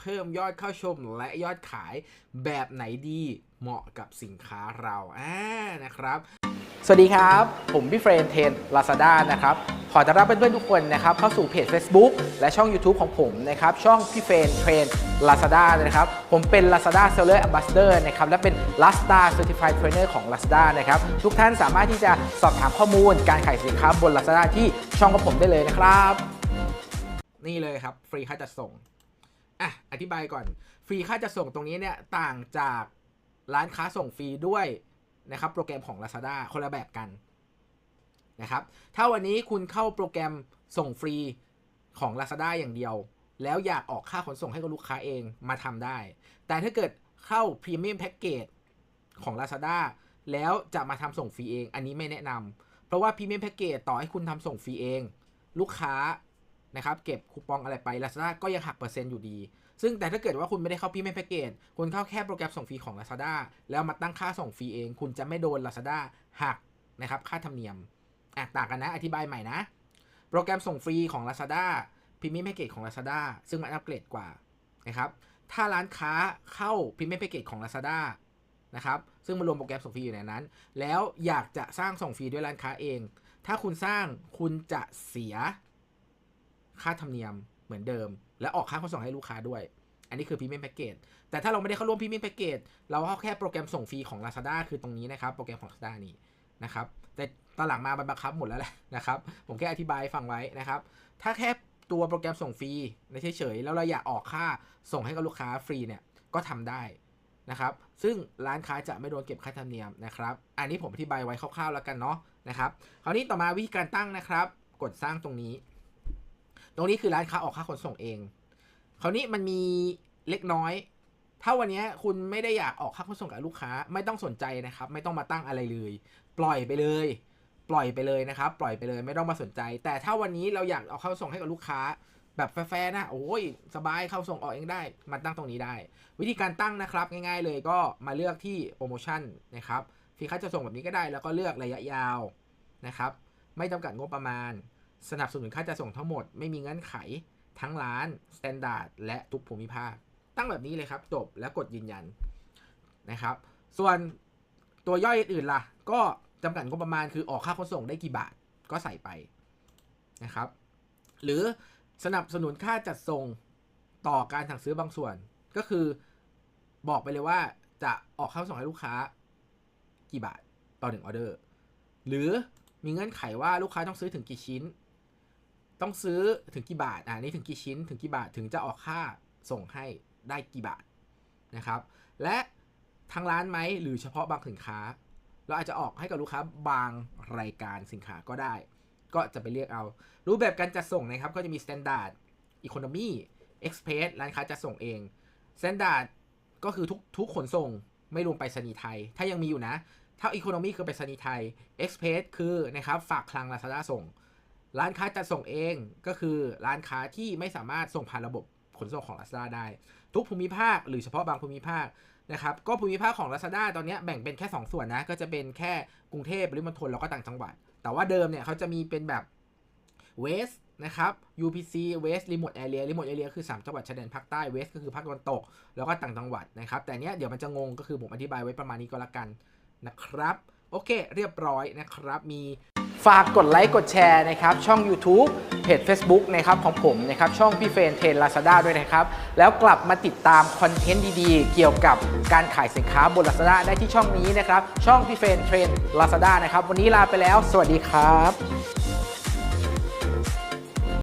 เพิ่มยอดเข้าชมและยอดขายแบบไหนดีเหมาะกับสินค้าเราอ่านะครับ สวัสดีครับ ผมพี่เฟรนเทน Lazada นะครับ ขอต้อนรับเพื่อนๆทุกคนนะครับ เข้าสู่เพจ Facebook และช่อง YouTube ของผมนะครับ ช่องพี่เฟรนเทรน Lazada นะครับ ผมเป็น Lazada Seller Ambassador นะครับ และเป็น Lazada Certified Trainer ของ Lazada นะครับ ทุกท่านสามารถที่จะสอบถามข้อมูลการขายสินค้าบน Lazada ที่ช่องของผมได้เลยนะครับ นี่เลยครับ ฟรีค่าจัดส่ง อะอธิบายก่อน ฟรีค่าจัดส่งตรงนี้เนี่ยต่างจากร้านค้าส่งฟรีด้วยนะครับโปรแกรมของ Lazada คนละแบบกันนะครับถ้าวันนี้คุณเข้าโปรแกรมส่งฟรีของ Lazada อย่างเดียว แล้วอยากออกค่าขนส่งให้กับลูกค้าเองมาทำได้ แต่ถ้าเกิดเข้า Premium Package ของ Lazada แล้วจะมาทำส่งฟรีเอง อันนี้ไม่แนะนำเพราะว่า Premium Package ต่อให้คุณทำส่งฟรีเอง ลูกค้า นะครับเก็บคูปองอะไรไป Lazada ก็ยังหักเปอร์เซ็นต์อยู่ดี ซึ่งแต่ถ้าเกิดว่าคุณไม่ได้เข้า Premium Package คุณเข้าแค่โปรแกรมส่งฟรีของ Lazada แล้วมาตั้งค่าส่งฟรีเอง คุณจะไม่โดน Lazada หักนะครับค่าธรรมเนียมอะต่างกันนะอธิบายใหม่นะ โปรแกรมส่งฟรีของ Lazada Premium Package ของ Lazada ซึ่งมันอัปเกรดกว่านะครับถ้าร้านค้าเข้า Premium Package ของ Lazada นะครับซึ่งมันรวมโปรแกรมส่งฟรีอยู่ในนั้น แล้วอยากจะสร้างส่งฟรีด้วยร้านค้าเอง ถ้าคุณสร้างคุณจะเสีย ค่าธรรมเนียมเหมือนเดิม และออกค่าขนส่งให้ลูกค้าด้วย อันนี้คือ Premium Package แต่ถ้าเราไม่ได้เข้าร่วม Premium Package เราเข้าแค่โปรแกรมส่งฟรีของ Lazada คือตรงนี้นะครับ โปรแกรมของ Lazada นี้นะครับ แต่ตอนหลังมามันบังคับหมดแล้วแหละนะครับ ผมแค่อธิบายฟังไว้นะครับ ถ้าแค่ตัวโปรแกรมส่งฟรีไม่เฉยๆแล้วเราอยากออกค่าส่งให้กับลูกค้าฟรีเนี่ยก็ทำได้นะครับซึ่งร้านค้าจะไม่โดนเก็บค่าธรรมเนียมนะครับ อันนี้ผมอธิบายไว้คร่าวๆแล้วกันเนาะนะครับ คราวนี้ต่อมาวิธีการตั้งนะครับ กดสร้างตรงนี้ ตรงนี้คือร้านค้าออกค่าขนส่งเอง คราวนี้มันมีเล็กน้อย ถ้าวันนี้คุณไม่ได้อยากออกค่าขนส่งกับลูกค้าไม่ต้องสนใจนะครับ ไม่ต้องมาตั้งอะไรเลย ปล่อยไปเลย ปล่อยไปเลยนะครับ ปล่อยไปเลยไม่ต้องมาสนใจ แต่ถ้าวันนี้เราอยากเอาเข้าส่งให้กับลูกค้า แบบแฟร์ๆนะโอ้ยสบายเข้าส่งออกเองได้มาตั้งตรงนี้ได้ วิธีการตั้งนะครับง่าย ๆ เลยก็มาเลือกที่โปรโมชั่นนะครับฟรีค่าจะส่งแบบนี้ก็ได้แล้วก็เลือกระยะยาวนะครับ ไม่จำกัดงบประมาณ สนับสนุนค่าจะส่งทั้งหมดไม่มีเงื่อนไข ทั้งร้านสแตนดาร์ดและทุกภูมิภาค ตั้งแบบนี้เลยครับ จบแล้วกดยืนยันนะครับ ส่วนตัวย่อยอื่นล่ะ ก็จำกัดงบประมาณคือออกค่าขนส่งได้กี่บาทก็ใส่ไปนะครับ หรือสนับสนุนค่าจัดส่งต่อการสั่งซื้อบางส่วน ก็คือบอกไปเลยว่าจะออกค่าส่งให้ลูกค้ากี่บาทต่อหนึ่งออเดอร์ หรือมีเงื่อนไขว่าลูกค้าต้องซื้อถึงกี่ชิ้น ต้องซื้อถึงกี่บาทอ่านี่ถึงกี่ชิ้นถึงกี่บาทถึงจะออกค่าส่งให้ได้กี่บาทนะครับและทางร้านไหมหรือเฉพาะบางสินค้า เราอาจจะออกให้กับลูกค้าบางรายการสินค้าก็ได้ ก็จะไปเลือกเอา รูปแบบการจัดส่งนะครับ ก็จะมี Standard Economy Express ร้านค้าจะส่งเอง Standard ก็คือทุกทุกขนส่งไม่รวมไปรษณีย์ไทย ถ้ายังมีอยู่นะ ถ้า Economy คือไปรษณีย์ไทย Express คือนะครับฝากคลัง Lazada ส่ง ร้านค้าจัดส่งเองก็คือร้านค้าที่ไม่สามารถส่งผ่านระบบขนส่งของ Lazada ได้ ทุกภูมิภาคหรือเฉพาะบางภูมิภาคนะครับก็ภูมิภาคของ Lazada ตอนนี้แบ่งเป็นแค่ 2 ส่วนนะก็จะเป็นแค่กรุงเทพปริมณฑลแล้วก็ต่างจังหวัด แต่ว่าเดิมเนี่ยเขาจะมีเป็นแบบ West นะครับ UPC West Remote Area Remote Area คือ 3 จังหวัดชายแดนภาคใต้ West ก็คือภาคตะวันตก แล้วก็ต่างจังหวัดนะครับ แต่เนี้ยเดี๋ยวมันจะงงก็คือผมอธิบายไว้ประมาณนี้ก็แล้วกันนะครับ โอเค เรียบร้อยนะครับมี ฝากกดไลค์กดแชร์นะครับช่อง YouTube เพจ Facebook นะครับของผมนะครับช่องพี่เฟรนเทรนลาซาด้าด้วยนะครับ แล้วกลับมาติดตามคอนเทนต์ดีๆ เกี่ยวกับการขายสินค้าบนลาซาด้าได้ที่ช่องนี้นะครับ ช่องพี่เฟรนเทรนลาซาด้านะครับ วันนี้ลาไปแล้ว สวัสดีครับ